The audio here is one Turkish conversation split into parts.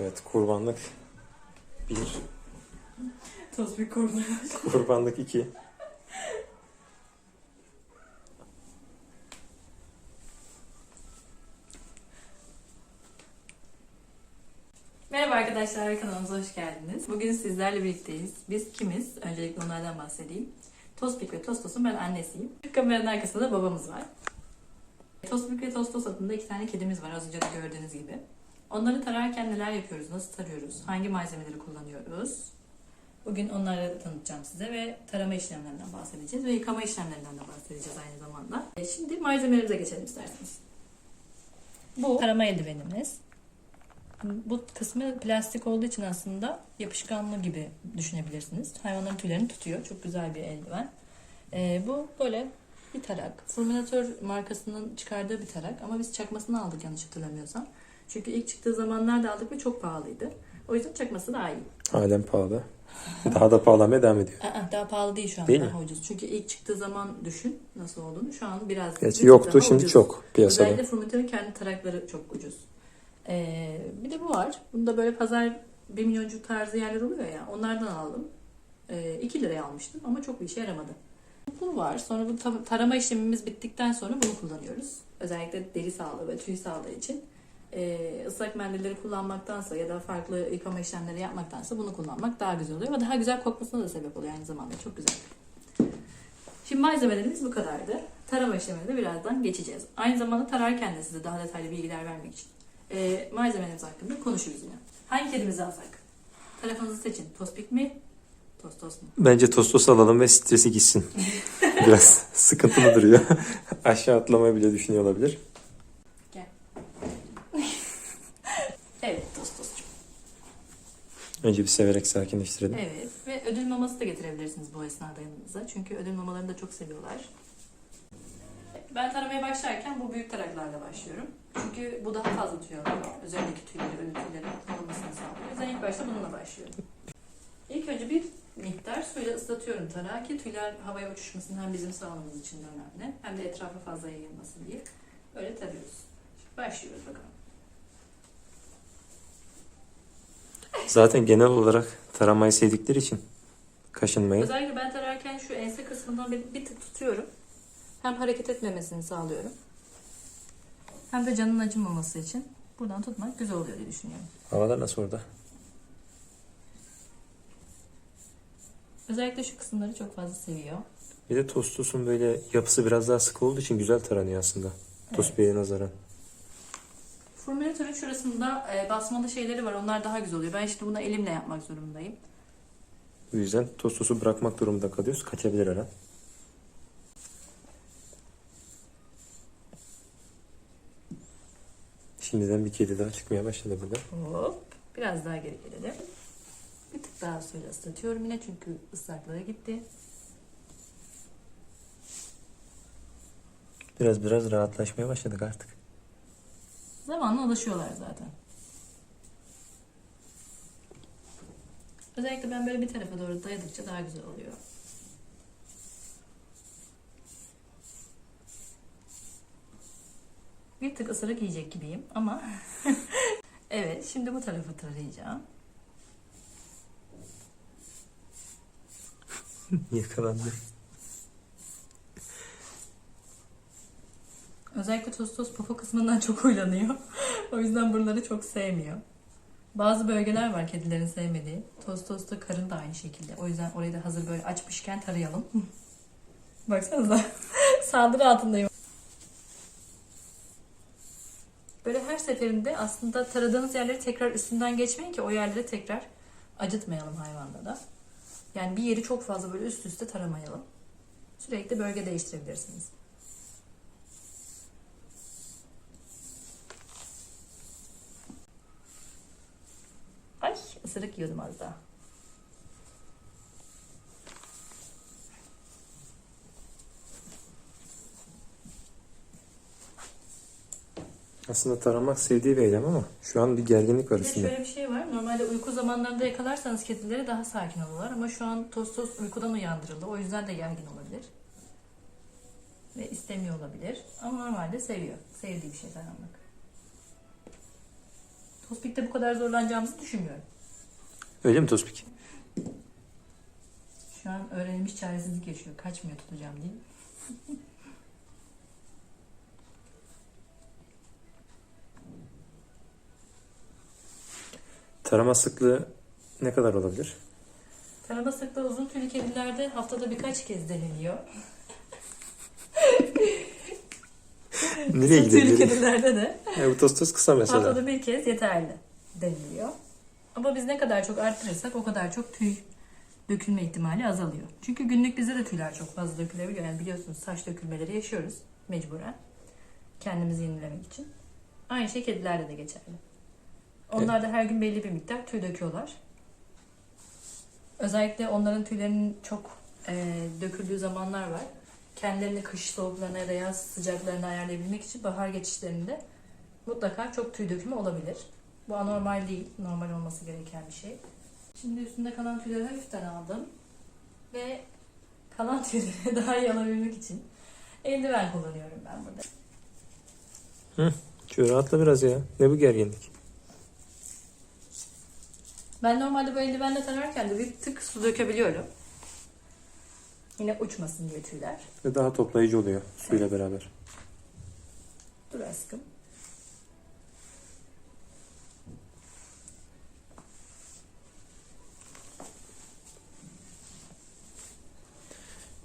Evet kurbanlık 1, Tospik kurban. kurbanlık 2. Merhaba arkadaşlar, kanalımıza hoş geldiniz. Bugün sizlerle birlikteyiz. Biz kimiz? Öncelikle onlardan bahsedeyim. Tospik ve Tostos'un ben annesiyim. Kameranın arkasında da babamız var. Tospik ve Tostos adında iki tane kedimiz var az önce de gördüğünüz gibi. Onları tararken neler yapıyoruz, nasıl tarıyoruz, hangi malzemeleri kullanıyoruz? Bugün onları tanıtacağım size ve tarama işlemlerinden bahsedeceğiz ve yıkama işlemlerinden de bahsedeceğiz aynı zamanda. E, Şimdi malzemelerimize geçelim isterseniz. Bu tarama eldivenimiz. Bu kısmı plastik olduğu için aslında yapışkanlı gibi düşünebilirsiniz. Hayvanların tüylerini tutuyor. Çok güzel bir eldiven. Ee, bu böyle bir tarak. Fulminator markasının çıkardığı bir tarak ama biz çakmasını aldık yanlış hatırlamıyorsam. Çünkü ilk çıktığı zamanlarda aldık ve çok pahalıydı. O yüzden çakması daha iyi. Halen pahalı. Daha da pahalanmaya devam ediyor. Aa, daha pahalı değil şu an. Değil daha mi? ucuz. Çünkü ilk çıktığı zaman düşün nasıl olduğunu. Şu an biraz bir Gerçi yoktu şimdi ucuz. çok piyasada. Özellikle Furmitör'ün kendi tarakları çok ucuz. Ee, bir de bu var. Bunda böyle pazar 1 milyoncu tarzı yerler oluyor ya. Onlardan aldım. Ee, 2 liraya almıştım ama çok bir işe yaramadı. Bu var. Sonra bu ta- tarama işlemimiz bittikten sonra bunu kullanıyoruz. Özellikle deri sağlığı ve tüy sağlığı için. Ee, ıslak mendilleri kullanmaktansa ya da farklı yıkama işlemleri yapmaktansa bunu kullanmak daha güzel oluyor. Ve daha güzel kokmasına da sebep oluyor aynı zamanda. Çok güzel. Şimdi malzemelerimiz bu kadardı. Tarama işlemine de birazdan geçeceğiz. Aynı zamanda tararken de size daha detaylı bilgiler vermek için e, malzemelerimiz hakkında konuşuruz yine. Hangi kedimizi alsak? Tarafınızı seçin. Tospik mi? Tostos mu? Bence tostos alalım ve stresi gitsin. Biraz sıkıntılı duruyor. Aşağı atlamayı bile düşünüyor olabilir. Evet Tostos'cum. Önce bir severek sakinleştirelim. Evet ve ödül maması da getirebilirsiniz bu esnada yanınıza. Çünkü ödül mamalarını da çok seviyorlar. Ben taramaya başlarken bu büyük taraklarla başlıyorum. Çünkü bu daha fazla tüy alıyor. Üzerindeki tüyleri, ölü tüyleri alınmasını sağlıyor. O yüzden ilk başta bununla başlıyorum. İlk önce bir miktar suyla ıslatıyorum tarağı ki tüyler havaya uçuşmasın hem bizim sağlığımız için de önemli. Hem de etrafa fazla yayılmasın diye. Öyle tarıyoruz. Şimdi başlıyoruz bakalım. Zaten genel olarak taramayı sevdikleri için kaşınmayı. Özellikle ben tararken şu ense kısmından bir, bir tık tutuyorum. Hem hareket etmemesini sağlıyorum. Hem de canın acımaması için buradan tutmak güzel oluyor diye düşünüyorum. Havalar nasıl orada? Özellikle şu kısımları çok fazla seviyor. Bir de tostosun böyle yapısı biraz daha sıkı olduğu için güzel taranıyor aslında. Tospik'e nazaran. Fulminatörün şurasında e, basmalı şeyleri var. Onlar daha güzel oluyor. Ben işte bunu elimle yapmak zorundayım. Bu yüzden tostosu bırakmak durumunda kalıyoruz. Kaçabilir her an. Şimdiden bir kedi daha çıkmaya başladı burada. Hop. Biraz daha geri gelelim. Bir tık daha suyla ıslatıyorum yine çünkü ıslaklığı gitti. Biraz biraz rahatlaşmaya başladık artık. Zamanla alışıyorlar zaten. Özellikle ben böyle bir tarafa doğru dayadıkça daha güzel oluyor. Bir tık ısırık yiyecek gibiyim ama evet şimdi bu tarafı tarayacağım. Yakalandı. Özellikle tostos popo kısmından çok huylanıyor. o yüzden buraları çok sevmiyor. Bazı bölgeler var kedilerin sevmediği. Tostosta karın da aynı şekilde. O yüzden orayı da hazır böyle açmışken tarayalım. Baksanıza. Saldırı altındayım. Böyle her seferinde aslında taradığınız yerleri tekrar üstünden geçmeyin ki o yerleri tekrar acıtmayalım hayvanda da. Yani bir yeri çok fazla böyle üst üste taramayalım. Sürekli bölge değiştirebilirsiniz. Ay ısırık yiyordum az daha. Aslında taramak sevdiği bir eylem ama şu an bir gerginlik var Bir de üstünde. şöyle bir şey var. Normalde uyku zamanlarında yakalarsanız kedileri daha sakin olurlar. Ama şu an Tostos uykudan uyandırıldı. O yüzden de gergin olabilir. Ve istemiyor olabilir. Ama normalde seviyor. Sevdiği bir şey taramak. Tospik'te bu kadar zorlanacağımızı düşünmüyorum. Öyle mi Tospik? Şu an öğrenilmiş çaresizlik yaşıyor. Kaçmıyor tutacağım diye. Tarama sıklığı ne kadar olabilir? Tarama sıklığı uzun tüylü kedilerde haftada birkaç kez deniliyor. Nereye Kısa tüylü gidebilir? kedilerde de Ya bu tostos kısa mesela. haftada bir kez yeterli deniliyor. Ama biz ne kadar çok arttırırsak o kadar çok tüy dökülme ihtimali azalıyor. Çünkü günlük bize de tüyler çok fazla dökülebiliyor. Yani biliyorsunuz saç dökülmeleri yaşıyoruz mecburen. Kendimizi yenilemek için. Aynı şey kedilerde de geçerli. Onlar da her gün belli bir miktar tüy döküyorlar. Özellikle onların tüylerinin çok e, döküldüğü zamanlar var. Kendilerini kış soğuklarına ya da yaz sıcaklarına ayarlayabilmek için bahar geçişlerinde mutlaka çok tüy dökümü olabilir. Bu anormal değil. Normal olması gereken bir şey. Şimdi üstünde kalan tüyleri hafiften aldım. Ve kalan tüyleri daha iyi alabilmek için eldiven kullanıyorum ben burada. Şöyle rahatla biraz ya. Ne bu gerginlik? Ben normalde bu eldivenle tararken de bir tık su dökebiliyorum. Yine uçmasın diye tüyler. Ve daha toplayıcı oluyor suyla beraber. Dur aşkım.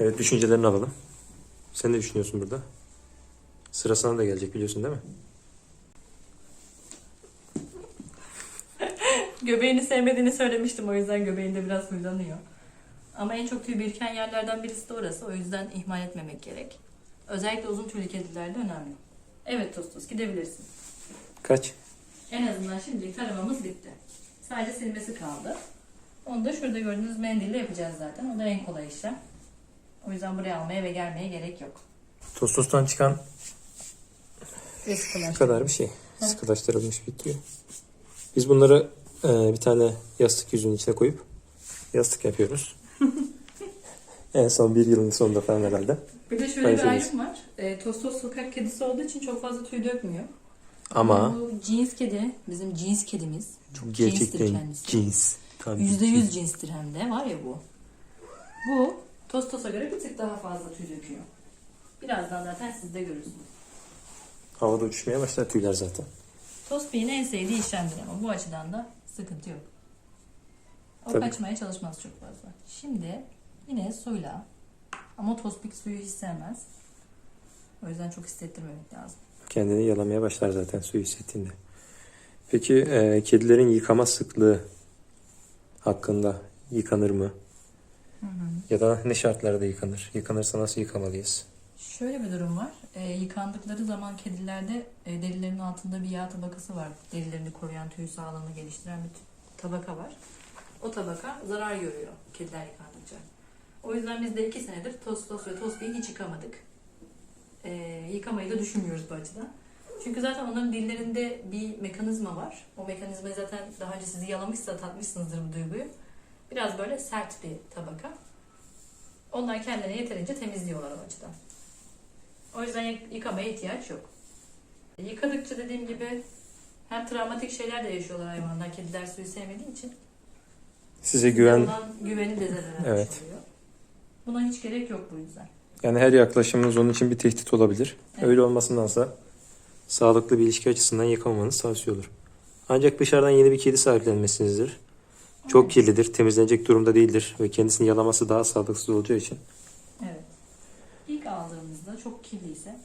Evet düşüncelerini alalım. Sen ne düşünüyorsun burada? Sıra sana da gelecek biliyorsun değil mi? Göbeğini sevmediğini söylemiştim o yüzden göbeğinde biraz huylanıyor. Ama en çok tüy biriken yerlerden birisi de orası. O yüzden ihmal etmemek gerek. Özellikle uzun tüylü kedilerde önemli. Evet Tostos gidebilirsin. Kaç? En azından şimdilik taramamız bitti. Sadece silmesi kaldı. Onu da şurada gördüğünüz mendille yapacağız zaten. O da en kolay işlem. O yüzden buraya almaya ve gelmeye gerek yok. Tostostan çıkan şu kadar bir şey. Sıkılaştırılmış tüy. Biz bunları e, bir tane yastık yüzünün içine koyup yastık yapıyoruz. en son bir yılın sonunda falan herhalde. Bir de şöyle Ben bir ayrım var. E, Tostos sokak kedisi olduğu için çok fazla tüy dökmüyor. Ama Bu cins kedi, bizim cins kedimiz. Çok cinstir gerçekten kendisi. cins. Tam bir Yüzde cins. yüz cinstir hem de var ya bu. Bu Tostos'a göre bir tık daha fazla tüy döküyor. Birazdan zaten siz de görürsünüz. Havada uçuşmaya başlar tüyler zaten. Tospik'in en sevdiği işlemdir ama bu açıdan da sıkıntı yok. O Tabii. kaçmaya çalışmaz çok fazla. Şimdi yine suyla ama Tospik suyu hiç sevmez. O yüzden çok hissettirmemek lazım. Kendini yalamaya başlar zaten suyu hissettiğinde. Peki e, kedilerin yıkama sıklığı hakkında yıkanır mı? Ya da ne şartlarda yıkanır? Yıkanırsa nasıl yıkamalıyız? Şöyle bir durum var. Ee, yıkandıkları zaman kedilerde e, derilerinin altında bir yağ tabakası var. Derilerini koruyan, tüy sağlığını geliştiren bir tabaka var. O tabaka zarar görüyor kediler yıkandıkça. O yüzden biz de iki senedir Tostos ve Tospi'yi hiç yıkamadık. Ee, yıkamayı da düşünmüyoruz bu açıdan. Çünkü zaten onların dillerinde bir mekanizma var. O mekanizmayı zaten daha önce sizi yalamışsa tatmışsınızdır bu duyguyu. Biraz böyle sert bir tabaka. Onlar kendilerini yeterince temizliyorlar o açıdan. O yüzden yık- yıkamaya ihtiyaç yok. Yıkadıkça dediğim gibi hem travmatik şeyler de yaşıyorlar hayvanlar. Kediler suyu sevmediği için. Size güven Olan güveni de zedelenmiş Evet. oluyor. Buna hiç gerek yok bu yüzden. yani her yaklaşımınız onun için bir tehdit olabilir. Evet. Öyle olmasındansa sağlıklı bir ilişki açısından yıkamamanız tavsiye olur. Ancak dışarıdan yeni bir kedi sahiplenmesinizdir. Çok kirlidir, temizlenecek durumda değildir ve kendisini yalaması daha sağlıksız olacağı için. Evet. İlk aldığınızda çok kirliyse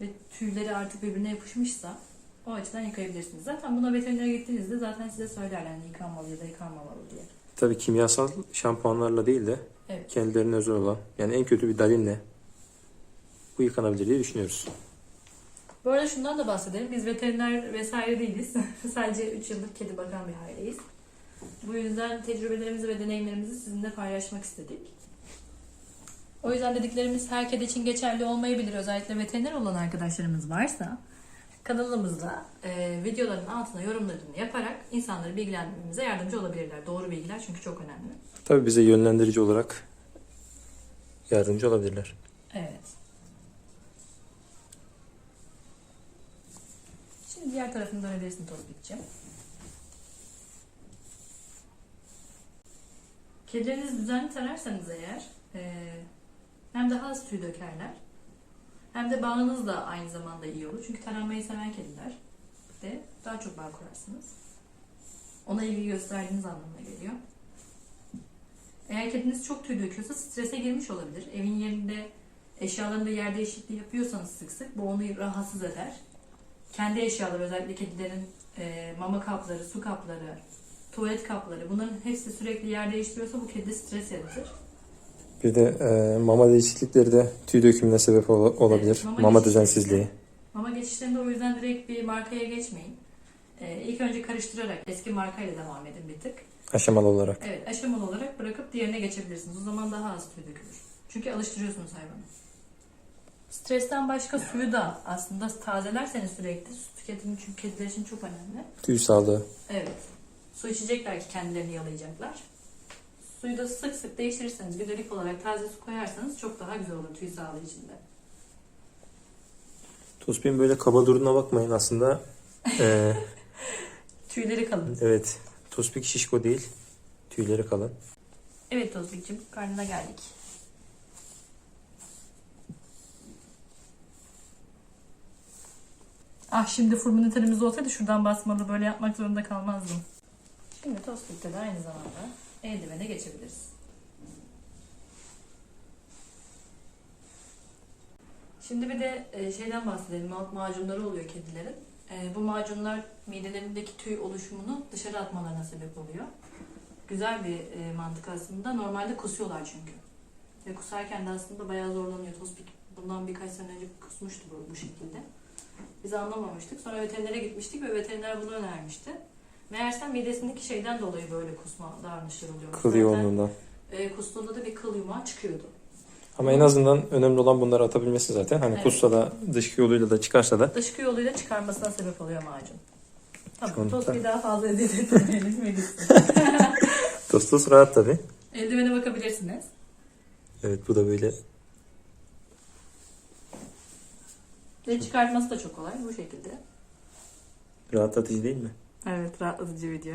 ve tüyleri artık birbirine yapışmışsa o açıdan yıkayabilirsiniz. Zaten buna veterinere gittiğinizde zaten size söylerler yani yıkanmalı ya da yıkanmamalı diye. Tabii kimyasal şampuanlarla değil de Evet. kendilerine özel olan yani en kötü bir dalinle bu yıkanabilir diye düşünüyoruz. Bu arada şundan da bahsedelim. Biz veteriner vesaire değiliz. Sadece 3 yıllık kedi bakan bir aileyiz. Bu yüzden tecrübelerimizi ve deneyimlerimizi sizinle paylaşmak istedik. O yüzden dediklerimiz her kedi için geçerli olmayabilir. Özellikle veteriner olan arkadaşlarımız varsa kanalımızda e, videoların altına yorumlarını yaparak insanları bilgilendirmemize yardımcı olabilirler. Doğru bilgiler çünkü çok önemli. Tabii bize yönlendirici olarak yardımcı olabilirler. Evet. Şimdi diğer tarafını dönebilirsin Tozbik'ciğim. Kedilerinizi düzenli tararsanız eğer e, hem daha az tüy dökerler hem de bağınız da aynı zamanda iyi olur. Çünkü taranmayı seven kediler de daha çok bağ kurarsınız. Ona ilgi gösterdiğiniz anlamına geliyor. Eğer kediniz çok tüy döküyorsa strese girmiş olabilir. Evin yerinde eşyalarında yer değişikliği yapıyorsanız sık sık bu onu rahatsız eder. Kendi eşyaları özellikle kedilerin e, mama kapları, su kapları, tuvalet kapları bunların hepsi sürekli yer değiştiriyorsa bu kedide stres yaratır. Bir de e, mama değişiklikleri de tüy dökümüne sebep ol- olabilir. Evet, mama mama düzensizliği. Mama geçişlerinde o yüzden direkt bir markaya geçmeyin. E, ilk önce karıştırarak eski markayla devam edin bir tık. Aşamalı olarak. Evet aşamalı olarak bırakıp diğerine geçebilirsiniz. O zaman daha az tüy dökülür. Çünkü alıştırıyorsunuz hayvanı. Stresten başka suyu da aslında tazelerseniz sürekli su tüketimi çünkü kediler için çok önemli. Tüy sağlığı. Evet. Su içecekler ki kendilerini yalayacaklar. Suyu da sık sık değiştirirseniz, gündelik olarak taze su koyarsanız çok daha güzel olur tüy sağlığı içinde. Tospik'in böyle kaba durduğuna bakmayın aslında. e, Tüyleri kalın. evet. Tospik şişko değil. Tüyleri kalın. Evet Tozbik'cim karnına geldik. Ah şimdi furminatörümüz olsaydı şuradan basmalı böyle yapmak zorunda kalmazdım. Şimdi Tozbik'te de aynı zamanda eldivene geçebiliriz. Şimdi bir de e, şeyden bahsedelim. Malt macunları oluyor kedilerin. E, Bu macunlar midelerindeki tüy oluşumunu dışarı atmalarına sebep oluyor. Güzel bir e, mantık aslında. Normalde kusuyorlar çünkü. Ve kusarken de aslında bayağı zorlanıyor. Tospik bundan birkaç sene önce kusmuştu bu, bu şekilde. Biz anlamamıştık. Sonra veterinere gitmiştik ve veteriner bunu önermişti. Meğersem midesindeki şeyden dolayı böyle kusma davranışları oluyor. Kıl yoğunluğundan. E, kustuğunda da bir kıl yumağı çıkıyordu. Ama en azından önemli olan bunları atabilmesi zaten. Hani Evet. kussa da dışkı yoluyla da çıkarsa da Dışkı yoluyla çıkarmasına sebep oluyor macun. Tamam, tamam. daha fazla eziyet etmeyelim. Tostos rahat tabi. Eldivene bakabilirsiniz. Evet bu da böyle Ve çıkartması da çok kolay bu şekilde. rahatlatıcı değil mi? Evet, rahatlatıcı video.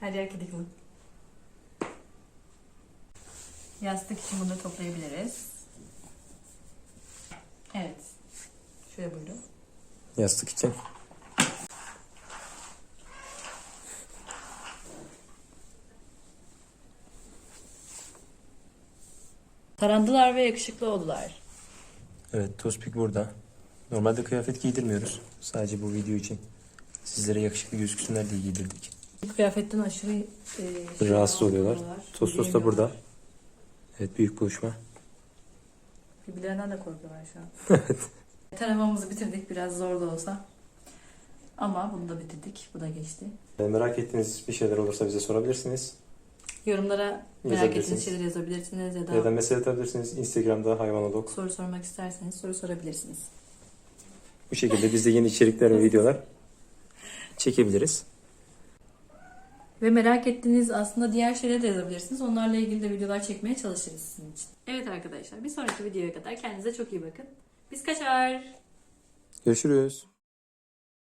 Her yer kedi kılı. Yastık için bunu toplayabiliriz. Evet. Şöyle buyurun. Yastık için. Tarandılar ve yakışıklı oldular. Evet Tospik burada. Normalde kıyafet giydirmiyoruz. Sadece bu video için. Sizlere yakışıklı gözüksünler diye giydirdik. Kıyafetten aşırı e, şey Rahatsız oluyorlar. Tostos da burada. Evet büyük buluşma. Birbirlerinden de korkuyorlar şu an. Taramamızı bitirdik biraz zor da olsa. Ama bunu da bitirdik. Bu da geçti. E, Merak ettiğiniz bir şeyler olursa bize sorabilirsiniz. Yorumlara merak ettiğiniz şeyleri yazabilirsiniz ya da Ya da mesaj atabilirsiniz. Instagram'da hayvanolog. soru sormak isterseniz soru sorabilirsiniz. Bu şekilde biz de yeni içerikler ve videolar çekebiliriz. Ve merak ettiğiniz aslında diğer şeyleri de yazabilirsiniz. Onlarla ilgili de videolar çekmeye çalışırız sizin için. Evet arkadaşlar bir sonraki videoya kadar kendinize çok iyi bakın. Biz kaçar. Görüşürüz.